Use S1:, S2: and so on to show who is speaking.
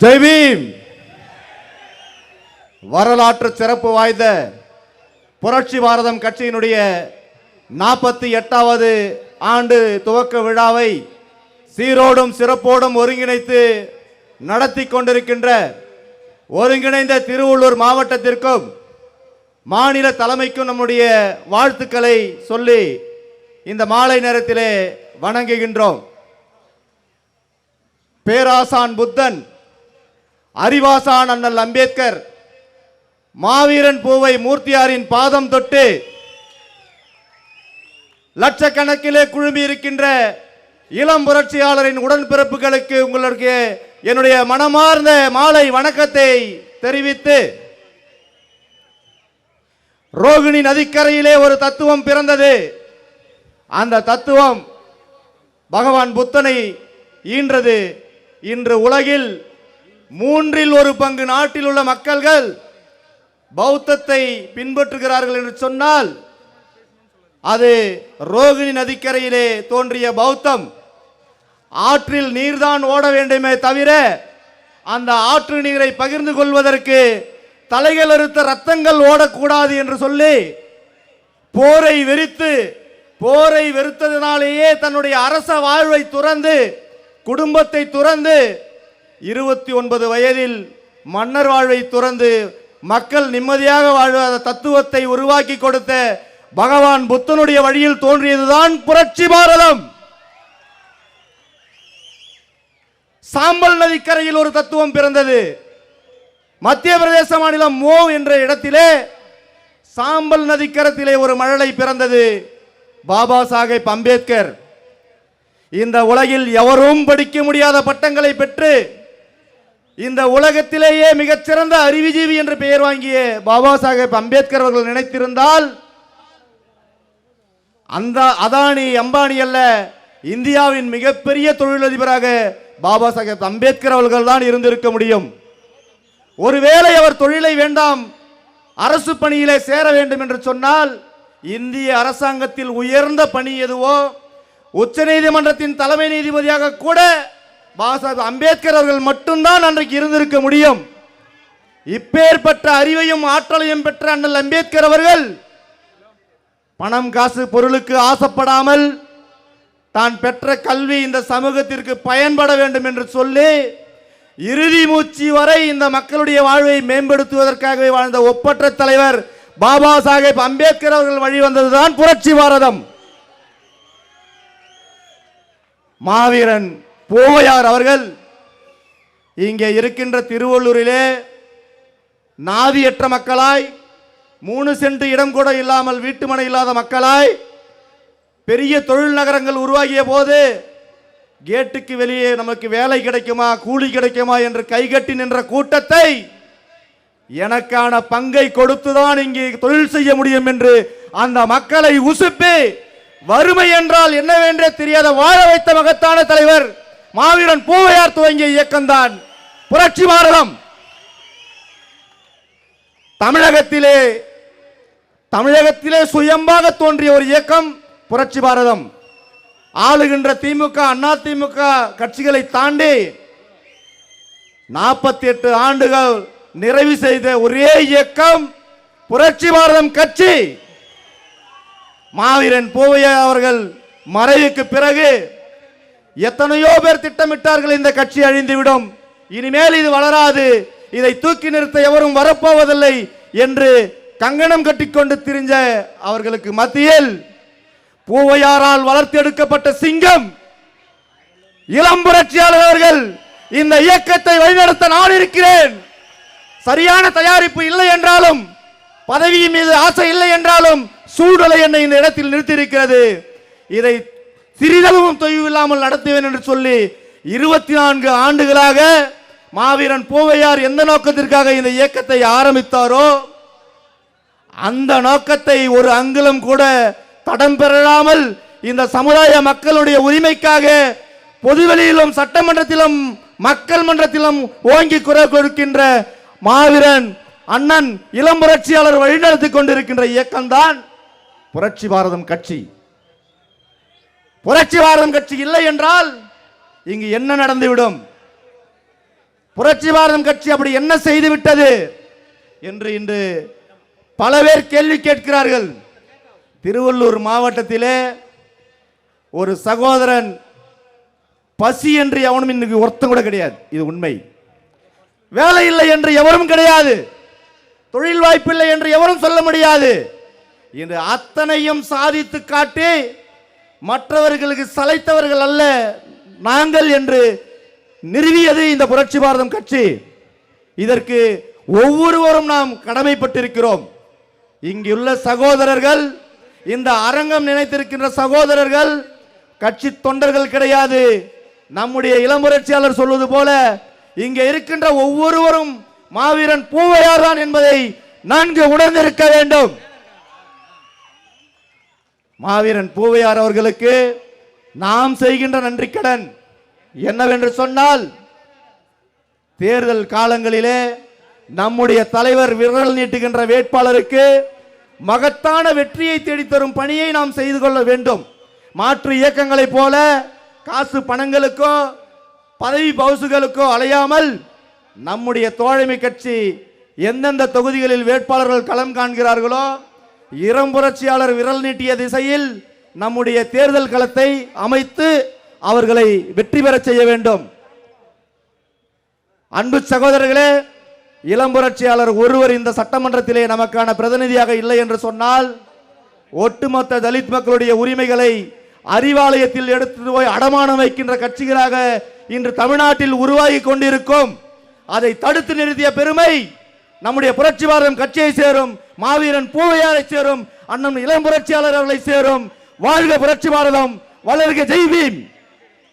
S1: ஜெய்பீம் வரலாற்று சிறப்பு வாய்ந்த புரட்சி பாரதம் கட்சியினுடைய நாற்பத்தி எட்டாவது ஆண்டு துவக்க விழாவை சீரோடும் சிறப்போடும் ஒருங்கிணைத்து நடத்தி கொண்டிருக்கின்ற ஒருங்கிணைந்த திருவள்ளூர் மாவட்டத்திற்கும் மாநில தலைமைக்கும் நம்முடைய வாழ்த்துக்களை சொல்லி இந்த மாலை நேரத்திலே வணங்குகின்றோம். பேராசான் புத்தன் அறிவாசான் அண்ணல் அம்பேத்கர் மாவீரன் பூவை மூர்த்தியாரின் பாதம் தொட்டு லட்சக்கணக்கிலே குழுமி இருக்கின்ற இளம் புரட்சியாளரின் உடன்பிறப்புகளுக்கு உங்களுக்கு என்னுடைய மனமார்ந்த மாலை வணக்கத்தை தெரிவித்து ரோகிணி நதிக்கரையிலே ஒரு தத்துவம் பிறந்தது. அந்த தத்துவம் பகவான் புத்தனை ஈன்றது. இன்று உலகில் மூன்றில் ஒரு பங்கு நாட்டில் உள்ள மக்கள்கள் பௌத்தத்தை பின்பற்றுகிறார்கள் என்று சொன்னால் அது ரோகிணி நதிக்கரையிலே தோன்றிய பௌத்தம். ஆற்றில் நீர்தான் ஓட வேண்டுமே தவிர அந்த ஆற்று நீரை பகிர்ந்து கொள்வதற்கு தலைகள் அறுத்த ரத்தங்கள் ஓடக்கூடாது என்று சொல்லி போரை வெறித்து போரை வெறுத்ததினாலேயே தன்னுடைய அரச வாழ்வை துறந்து குடும்பத்தை துறந்து இருபத்தி ஒன்பது வயதில் மன்னர் வாழ்வை துறந்து மக்கள் நிம்மதியாக வாழ்வாத தத்துவத்தை உருவாக்கி கொடுத்த பகவான் புத்தனுடைய வழியில் தோன்றியதுதான் புரட்சி பாரதம். சாம்பல் நதிக்கரையில் ஒரு தத்துவம் பிறந்தது. மத்திய பிரதேச மாநிலம் மோ என்ற இடத்திலே சாம்பல் நதிக்கரத்திலே ஒரு மழலை பிறந்தது. பாபா சாஹேப் அம்பேத்கர். இந்த உலகில் எவரும் படிக்க முடியாத பட்டங்களை பெற்று இந்த உலகத்திலேயே மிகச்சிறந்த அறிவுஜீவி என்று பெயர் வாங்கிய பாபா சாஹேப் அம்பேத்கர் அவர்கள் நினைத்திருந்தால் அந்த அதானி அம்பானி அல்ல இந்தியாவின் மிகப்பெரிய தொழிலதிபராக பாபா சாஹேப் அம்பேத்கர் அவர்கள் தான் இருந்திருக்க முடியும். ஒருவேளை அவர் தொழிலை வேண்டாம் அரசு பணியிலே சேர வேண்டும் என்று சொன்னால் இந்திய அரசாங்கத்தில் உயர்ந்த பணி எதுவோ உச்ச நீதிமன்றத்தின் தலைமை நீதிபதியாக கூட பாபாசாஹேப் அம்பேத்கர் அவர்கள் மட்டும்தான் அன்றைக்கு இருந்திருக்க முடியும். இப்பேற்பட்ட அறிவையும் ஆற்றலையும் பெற்ற அண்ணல் அம்பேத்கர் அவர்கள் பணம் காசு பொருளுக்கு ஆசைப்படாமல் தான் பெற்ற கல்வி இந்த சமூகத்திற்கு பயன்பட வேண்டும் என்று சொல்லி இறுதி மூச்சு வரை இந்த மக்களுடைய வாழ்வை மேம்படுத்துவதற்காகவே வாழ்ந்த ஒப்பற்ற தலைவர் பாபா சாஹேப் அம்பேத்கர் அவர்கள் வழி வந்ததுதான் புரட்சி பாரதம். மாவீரன் போவையார் அவர்கள். இங்கே இருக்கின்ற திருவள்ளூரிலே நாதியற்ற மக்களாய் மூணு சென்று இடம் கூட இல்லாமல் வீட்டுமனை இல்லாத மக்களாய் பெரிய தொழில் நகரங்கள் உருவாகிய போது கேட்டுக்கு வெளியே நமக்கு வேலை கிடைக்குமா கூலி கிடைக்குமா என்று கைகட்டி நின்ற கூட்டத்தை எனக்கான பங்கை கொடுத்துதான் இங்கே தொழில் செய்ய முடியும் என்று அந்த மக்களை உசுப்பி வறுமை என்றால் என்னவென்றே தெரியாத வாழ வைத்த மகத்தான தலைவர் மாவீரன் பூவையார் துவங்கிய இயக்கம்தான் புரட்சி பாரதம். தமிழகத்திலே தமிழகத்திலே சுயம்பாக தோன்றிய ஒரு இயக்கம் புரட்சி பாரதம். ஆளுகின்ற திமுக அண்ணா திமுக கட்சிகளை தாண்டி நாற்பத்தி எட்டு ஆண்டுகள் நிறைவு செய்த ஒரே இயக்கம் புரட்சி பாரதம் கட்சி. மாவீரன் பூவையா அவர்கள் மறைவுக்கு பிறகு எத்தனையோ பேர் திட்டமிட்டார்கள் இந்த கட்சி அழிந்துவிடும். இனிமேல் இது வளராது. இதை தூக்கி நிறுத்த எவரும் வரப்போவதில்லை என்று கங்கணம் கட்டிக்கொண்டு திரிஞ்ச அவர்களுக்கு மத்தியில் பூவையாரால் வளர்த்தெடுக்கப்பட்ட சிங்கம் இளம் புரட்சியாளர் அவர்கள் இந்த இயக்கத்தை வழிநடத்த நான் இருக்கிறேன். சரியான தயாரிப்பு இல்லை என்றாலும் பதவியின் மீது ஆசை இல்லை என்றாலும் சூழ்நிலை என்னை இந்த இடத்தில் நிறுத்தியிருக்கிறது. இதை சிறிதளவும் தொய்வு இல்லாமல் நடத்துவேன் என்று சொல்லி இருபத்தி நான்கு ஆண்டுகளாக மாவீரன் பூவையார் எந்த நோக்கத்திற்காக இந்த இயக்கத்தை ஆரம்பித்தாரோ அந்த நோக்கத்தை ஒரு அங்குலம் கூட தடம் பெறாமல் இந்த சமுதாய மக்களுடைய உரிமைக்காக பொதுவெளியிலும் சட்டமன்றத்திலும் மக்கள் மன்றத்திலும் ஓங்கி குரல் கொடுக்கின்ற மாவீரன் அண்ணன் இளம் புரட்சியாளர் வழிநடத்தி கொண்டிருக்கின்ற இயக்கம்தான் புரட்சி பாரதம் கட்சி. புரட்சி பாரதம் கட்சி இல்லை என்றால் இங்கு என்ன நடந்துவிடும்? புரட்சி பாரதம் கட்சி அப்படி என்ன செய்து விட்டது என்று இன்று பல பேர் கேள்வி கேட்கிறார்கள். திருவள்ளூர் மாவட்டத்திலே ஒரு சகோதரன் பசி என்று எவனும் இன்னைக்கு ஒருத்தம் கூட கிடையாது. இது உண்மை. வேலை இல்லை என்று எவரும் கிடையாது. தொழில் வாய்ப்பில்லை என்று எவரும் சொல்ல முடியாது. இன்று அத்தனையும் சாதித்து காட்டி மற்றவர்களுக்கு சளைத்தவர்கள் அல்ல நாங்கள் என்று நிறுவியது இந்த புரட்சி பாரதம் கட்சி. இதற்கு ஒவ்வொருவரும் நாம் கடமைப்பட்டிருக்கிறோம். இங்குள்ள சகோதரர்கள் இந்த அரங்கம் நினைத்திருக்கின்ற சகோதரர்கள் கட்சி தொண்டர்கள் கிடையாது. நம்முடைய இளம்புரட்சியாளர் சொல்வது போல இங்கே இருக்கின்ற ஒவ்வொருவரும் மாவீரன் பூவையார் தான் என்பதை நன்கு உணர்ந்திருக்க வேண்டும். மாவீரன் பூவையார் அவர்களுக்கு நாம் செய்கின்ற நன்றி கடன் என்னவென்று சொன்னால் தேர்தல் காலங்களிலே நம்முடைய தலைவர் விரல் நீட்டுகின்ற வேட்பாளருக்கு மகத்தான வெற்றியை தேடித்தரும் பணியை நாம் செய்து கொள்ள வேண்டும். மாற்று இயக்கங்களைப் போல காசு பணங்களுக்கோ பதவி பவுசுகளுக்கோ அலையாமல் நம்முடைய தோழமை கட்சி எந்தெந்த தொகுதிகளில் வேட்பாளர்கள் களம் காண்கிறார்களோ இளம் புரட்சியாளர் விரல் நீட்டிய திசையில் நம்முடைய தேர்தல் களத்தை அமைத்து அவர்களை வெற்றி பெறச் செய்ய வேண்டும். அன்பு சகோதரர்களே இளம் புரட்சியாளர் ஒருவர் இந்த சட்டமன்றத்திலே நமக்கான பிரதிநிதியாக இல்லை என்று சொன்னால் ஒட்டுமொத்த தலித் மக்களுடைய உரிமைகளை அறிவாலயத்தில் எடுத்து போய் அடமானம் வைக்கின்ற கட்சிகளாக இன்று தமிழ்நாட்டில் உருவாகி கொண்டிருக்கும் அதை தடுத்து நிறுத்திய பெருமை நம்முடைய புரட்சி பாரதம் கட்சியை சேரும் மாவீரன் பூவையாரை சேரும் அண்ணன் இளம் புரட்சியாளர் அவர்களை சேரும். வாழ்க புரட்சி பாரதம் வளர்க ஜெய்பீம்